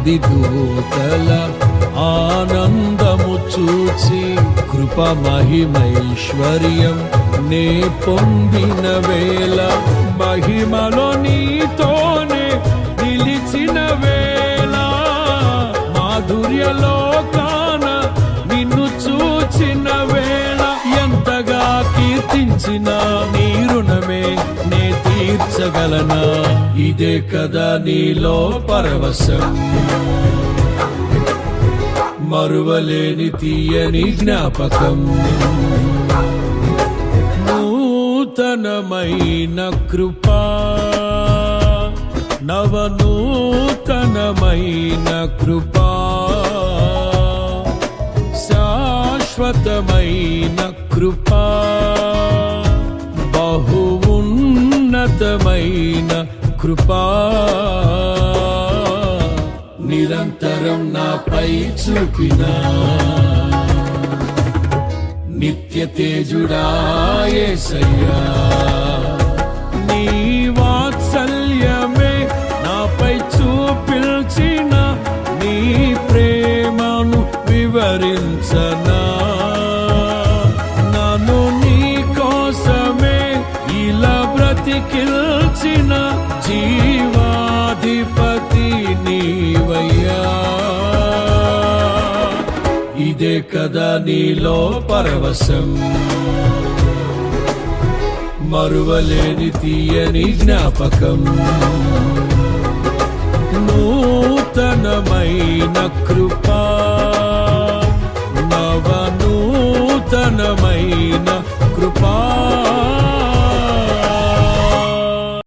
వేలాది ఆనందము చూచి కృప మహిమైశ్వర్యం నే పొందిన వేళ మహిమలో నీతోనే నిలిచిన వేళ మాధుర్యలో కాన నిన్ను చూచిన వేళ ఎంతగా కీర్తించిన నీ రుణమే నే తీర్చగలనా? ఇదే కదా నీలో పరవశం. మరువలేని తీయని జ్ఞాపకం. నూతనమైన కృపా. నవనూతనమైన కృపా. శాశ్వతమైన కృపా. అనంతమైన కృపా. నిరంతరం నాపై చూపిన నిత్య తేజుడాయే సయ్యా బ్రతికిల్చిన జీవాధిపతి నీవయ్యా. ఇదే కదా నీలో పరవశం. మరువలేని తీయని జ్ఞాపకం. నూతనమైన కృపా. నవ నూతనమైన కృపా.